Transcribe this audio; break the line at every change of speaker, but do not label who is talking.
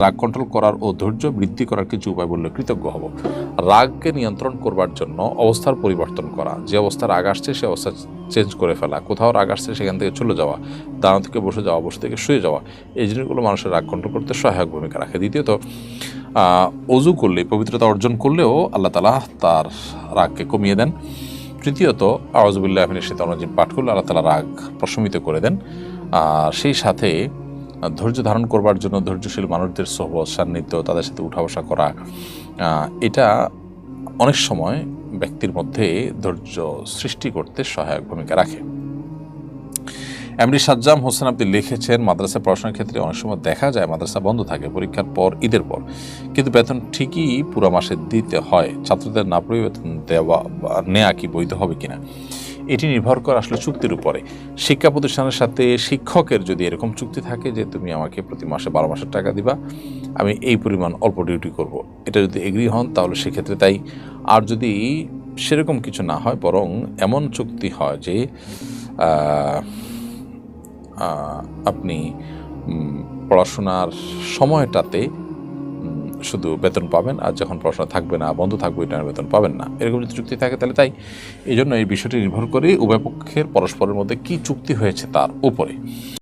রাগ কন্ট্রোল করার ও ধৈর্য বৃদ্ধি করার কিছু উপায় বললে কৃতজ্ঞ হব। রাগকে নিয়ন্ত্রণ করবার জন্য অবস্থার পরিবর্তন করা। যে অবস্থা রাগ আসছে, সে অবস্থা চেঞ্জ করে ফেলা। কোথাও রাগ আসছে, সেখান থেকে চলে যাওয়া। দাঁড়ানো থেকে বসে যাওয়া, বসে থেকে শুয়ে যাওয়া। এই জিনিসগুলো মানুষের রাগ কন্ট্রোল করতে সহায়ক ভূমিকা রাখে। দ্বিতীয়ত অজু করলে, পবিত্রতা অর্জন করলেও আল্লাহ তালা তার রাগকে কমিয়ে দেন। তৃতীয়ত আওয়াজবুল্লাহ আহমিনের শীত অনুজিম পাঠ করলে আল্লাহ তালা রাগ প্রশমিত করে দেন। আর সেই সাথে ধৈর্য ধারণ করবার জন্য ধৈর্যশীল মানুষদের সহবত সান্নিধ্য, তাদের সাথে উঠা বসা করা এটা অনেক সময় ব্যক্তির মধ্যে ধৈর্য সৃষ্টি করতে সহায়ক ভূমিকা রাখে। এমডি সাজ্জাম হোসেন আপনি লিখেছেন, মাদ্রাসা পড়াশোনার ক্ষেত্রে অনেক সময় দেখা যায় মাদ্রাসা বন্ধ থাকে, পরীক্ষার পর, ঈদের পর। কিন্তু বেতন ঠিকই পুরো মাসে দিতে হয়। ছাত্রদের না পড়ে বেতন দেওয়া নেওয়া কি বৈধ হবে কিনা? এটি নির্ভর করে আসলে চুক্তির উপরে। শিক্ষা প্রতিষ্ঠানের সাথে শিক্ষকের যদি এরকম চুক্তি থাকে যে তুমি আমাকে প্রতি মাসে বারো মাসের টাকা দিবা, আমি এই পরিমাণ অল্প ডিউটি করব। এটা যদি এগ্রি হন, তাহলে সেক্ষেত্রে তাই। আর যদি সেরকম কিছু না হয়, বরং এমন চুক্তি হয় যে আপনি পড়াশোনার সময়টাতে শুধু বেতন পাবেন আর যখন পড়াশোনা থাকবে না, বন্ধ থাকবে এটা বেতন পাবেন না। এরকম যদি চুক্তি থাকে, তাহলে তাই। এই জন্য এই বিষয়টি নির্ভর করে উভয় পক্ষের পরস্পরের মধ্যে কি চুক্তি হয়েছে তার উপরে।